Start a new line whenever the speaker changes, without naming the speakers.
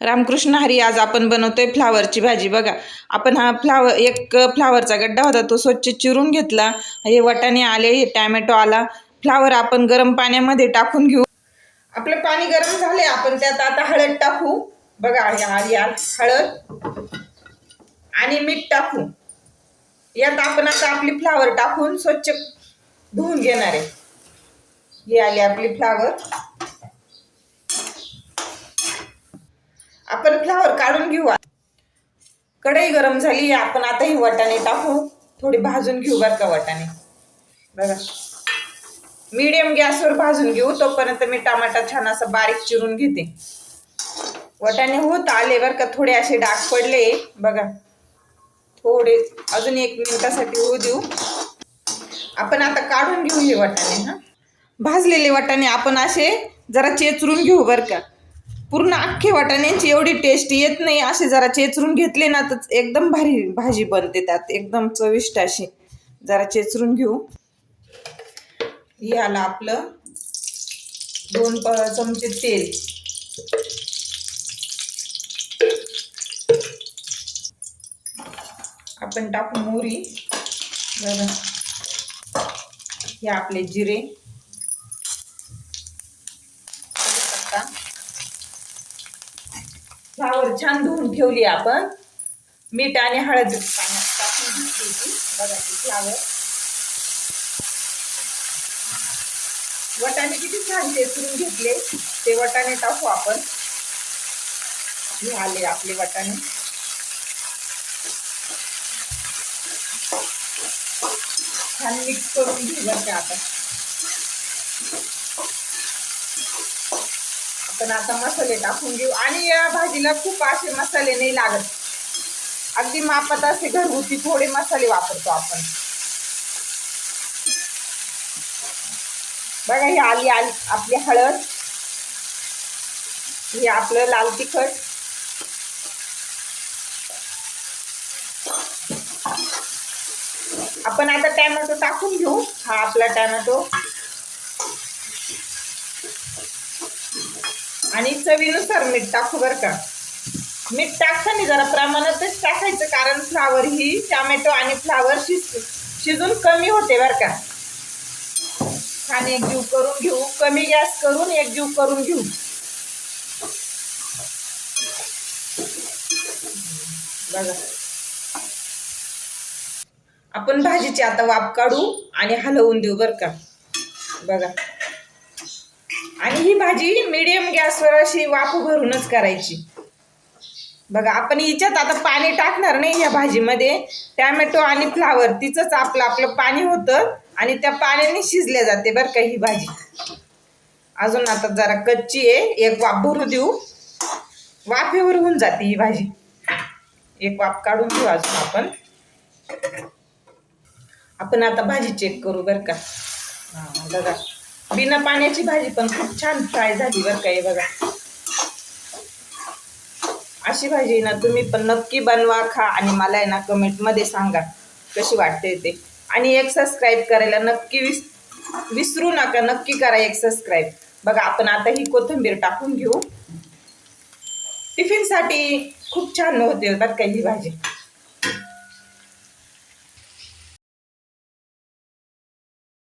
रामकृष्ण हरी आज आपण बनवतोय फ्लावरची भाजी. बघा आपण हा फ्लावर एक फ्लावरचा गड्डा होता तो स्वच्छ चिरून घेतला. हे वटाणे आले हे टॅमॅटो आला. फ्लावर आपण गरम पाण्यामध्ये टाकून घेऊ. आपलं पाणी गरम झाले आपण त्यात आता हळद टाकू. बघा हळद. आणि मीठ टाकू. यात आपण आता आपली फ्लावर टाकून स्वच्छ धुवून घेणार आहे. ही आली आपली फ्लावर. आपण फ्लावर काढून घेऊ कढई गरम झाली आपण आता ही वाटाणे टाकू. थोडी भाजून घेऊ बरं का वाटाणे. बघा. मीडियम गॅसवर भाजून घेऊ तोपर्यंत मी टमाटा छान असं बारीक चिरून घेते. वाटाणे होत आले बरं का थोडे असे डाग पडले. बघा. थोडे अजून एक मिनिटासाठी होऊ देऊ. आपण आता काढून घेऊ हे वाटाणे हा. भाजलेले वाटाणे आपण असे जरा चेचरून घेऊ बरं का. पूर्ण अख्खे वाटाण्याची एवढी टेस्ट येत नाही. असे जरा चेचरून घेतले ना तर एकदम भारी भाजी बनते त्यात. एकदम चविष्ट अशी. जरा चेचरून घेऊ. हे आलं आपलं. दोन प चमचे तेल. आपण टाकू मोहरी. हे आपले जिरे. फ्लावर छान धुवून ठेवली आपण. मीठ आणि हळद पाण्यात टाकून घेतली होती. बघा ती फ्लावर वटाणे किती छान चेचून घेतले. ते वटाणे टाकू आपण. हे आले आपले वटाणे. छान मिक्स करून घेऊ आपण. पण आता आता मसाले टाकून घेऊ आणि या भाजीला खूप असे मसाले नाही लागत. अगदी मापात असे घरगुती थोडे मसाले वापरतो आपण. बघा ही आली आली आपली हळद. हे आपलं लाल तिखट. आपण आता टॅमॅटो टाकून घेऊ. हा आपला टॅमॅटो. आणि चवीनुसार मीठ टाकू बरं का. मीठ टाकताना जरा प्रमाणातच टाकायचं कारण फ्लावर ही टॅमॅटो आणि फ्लावर शिज शिजून कमी होते बरं का. छान एकजीव करून घेऊ कमी गॅस करून एकजीव करून घेऊ. बघा. आपण भाजीची आता वाफ काढू आणि हलवून देऊ बरं का. बघा. आणि ही भाजी मिडियम गॅसवर अशी वाफ भरूनच करायची. बघा आपण हिच्यात आता पाणी टाकणार नाही या भाजीमध्ये. टॅमॅटो आणि फ्लावर तिचंच आपलं आपलं पाणी होतं आणि त्या पाण्याने शिजल्या जाते बरं का ही भाजी. अजून आता जरा कच्ची आहे एक वाफ भरू देऊ. वाफेवर होऊन जाते ही भाजी. एक वाफ काढून घेऊ अजून आपण. आपण आता भाजी चेक करू बरं का. हां बघा. बिना पाण्याची भाजी पण खूप छान फ्राय झाली बरं काही बघा. अशी भाजी ना तुम्ही पण नक्की बनवा खा आणि मला आहे ना कमेंटमध्ये सांगा कशी वाटते ते. आणि एक सबस्क्राईब करायला नक्की विस विसरू नका नक्की करा एक सबस्क्राईब बघा आपण आता ही कोथिंबीर टाकून घेऊ. टिफिनसाठी खूप छान होते बरं का ही भाजी.